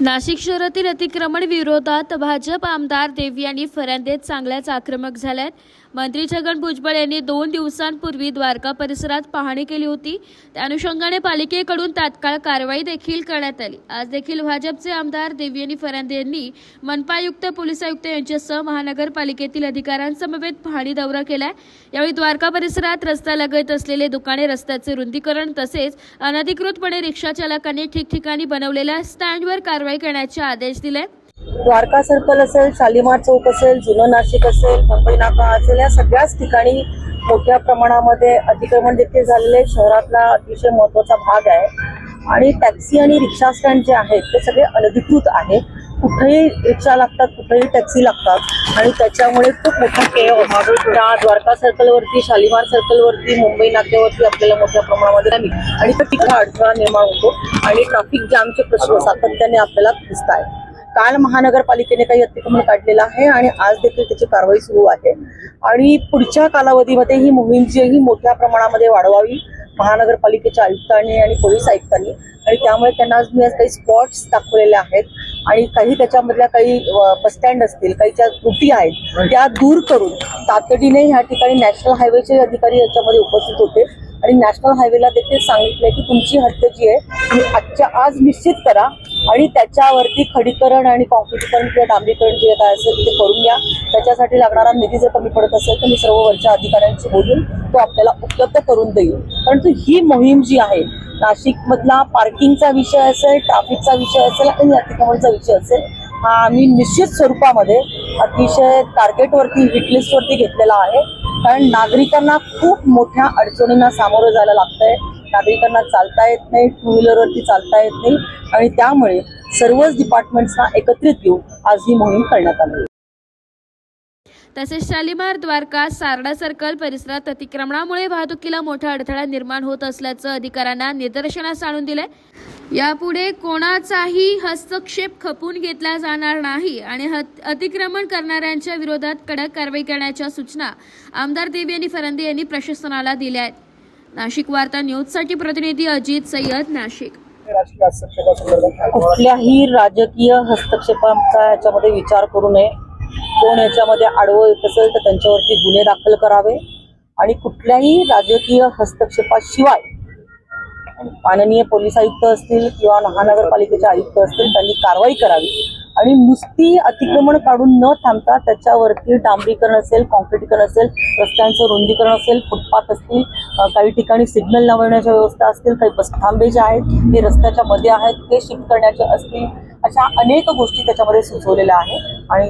नाशिक शहरातील अतिक्रमण विरोधात भाजप आमदार देवयानी फरांदेत चांगल्याच आक्रमक झाल्यात. मंत्री छगन भुजबळ यांनी दोन दिवसांपूर्वी द्वारका परिसरात पाहणी केली होती. त्या अनुषंगाने पालिकेकडून तात्काळ कारवाई देखील करण्यात आली. आज देखील भाजपचे आमदार देवयानी फरांदे यांनी मनपा आयुक्त पोलीस आयुक्त यांच्यासह महानगरपालिकेतील अधिकाऱ्यांसमवेत पाहणी दौरा केला यावेळी द्वारका परिसरात रस्ता लगत असलेले दुकाने रस्त्याचे रुंदीकरण तसेच अनधिकृतपणे रिक्षा चालकांनी ठिकठिकाणी बनवलेल्या स्टँडवर कारवाई करण्याचे आदेश दिले द्वारका सर्कल असेल शालिमार चौक असेल जुनं नाशिक असेल मुंबई नाका असेल या सगळ्याच ठिकाणी मोठ्या प्रमाणामध्ये अतिक्रमण देखील झालेले शहरातला अतिशय महत्त्वाचा भाग आहे. आणि टॅक्सी आणि रिक्षा स्टँड जे आहेत ते सगळे अनधिकृत आहेत. कुठेही रिक्षा लागतात कुठेही टॅक्सी लागतात. आणि त्याच्यामुळे खूप मोठा के त्या द्वारका सर्कलवरती शालिमार सर्कलवरती मुंबई नाक्यावरती आपल्याला मोठ्या प्रमाणामध्ये नाही. आणि तिथं अडथळा निर्माण होतो. आणि ट्रॅफिक जामचे प्रश्न सातत्याने आपल्याला दिसत आहेत काल महानगरपालिकेने काही अतिक्रमण काढलेलं आहे आणि आज देखील त्याची कारवाई सुरू आहे. आणि पुढच्या कालावधीमध्ये ही मोहीम जी ही मोठ्या प्रमाणामध्ये वाढवावी महानगरपालिकेच्या आयुक्तांनी आणि पोलीस आयुक्तांनी आणि त्यामुळे त्यांना आज मी आज काही स्पॉट्स दाखवलेले आहेत. आणि काही त्याच्यामधल्या काही बस स्टँड असतील काही ज्या त्रुटी आहेत त्या दूर करून तातडीने ह्या ठिकाणी नॅशनल हायवेचे अधिकारी याच्यामध्ये उपस्थित होते. आणि नॅशनल हायवेला देखील सांगितलंय की तुमची हद्द जी आहे तुम्ही आजच्या आज निश्चित करा. आणि त्याच्यावरती खडीकरण आणि कॉन्क्रिटीकरण किंवा डांबरीकरण जे काय असेल ते करून घ्या. त्याच्यासाठी लागणारा निधी जर कमी पडत असेल तर मी सर्व वरच्या अधिकाऱ्यांशी बोलून तो आपल्याला उपलब्ध करून देईल. परंतु ही मोहीम जी आहे नाशिकमधला पार्किंगचा विषय असेल ट्रॅफिकचा विषय असेल आणि अतिक्रमणचा विषय असेल हा आम्ही निश्चित स्वरूपामध्ये अतिशय टार्गेटवरती हिटलिस्टवरती घेतलेला आहे. कारण नागरिकांना खूप मोठ्या अडचणींना सामोरं जायला लागतंय. नागरिकांना चालता येत नाही टू व्हीलरवरती चालता येत नाही आणि त्यामुळे सर्वच डिपार्टमेंट्सना एकत्रित घेऊन आज ही मोहीम करण्यात आली. तसेच शालिमार द्वारका सारडा सर्कल परिसरात अतिक्रमणामुळे वाहतुकीला मोठा अडथळा निर्माण होत असल्याचं अधिकाऱ्यांना निदर्शनास आणून दिलंय. यापुढे कोणाचाही हस्तक्षेप खपून घेतला जाणार नाही आणि अतिक्रमण करणाऱ्यांच्या विरोधात कडक कारवाई करण्याच्या सूचना आमदार देवयानी फरंदे यांनी प्रशासनाला दिल्या आहेत. नाशिक वार्ता न्यूजसाठी प्रतिनिधी अजित सय्यद नाशिक. कुठल्याही राजकीय हस्तक्षेपाचा याच्यामध्ये विचार करू नये. कोण याच्यामध्ये आडवं येत असेल तर त्यांच्यावरती गुन्हे दाखल करावे आणि कुठल्याही राजकीय हस्तक्षेपाशिवाय माननीय पोलीस आयुक्त असतील किंवा महानगरपालिकेचे आयुक्त असतील त्यांनी कारवाई करावी. आणि नुसती अतिक्रमण काढून न थांबता त्याच्यावरती डांबरीकरण असेल कॉन्क्रिटीकरण असेल रस्त्यांचं रुंदीकरण असेल फुटपाथ असतील काही ठिकाणी सिग्नल लावण्याच्या व्यवस्था असतील काही बस थांबे जे आहेत ते रस्त्याच्या मध्ये आहेत ते शिफ्ट करण्याचे असतील अशा अनेक गोष्टी त्याच्यामध्ये सुचवलेल्या आहेत. आणि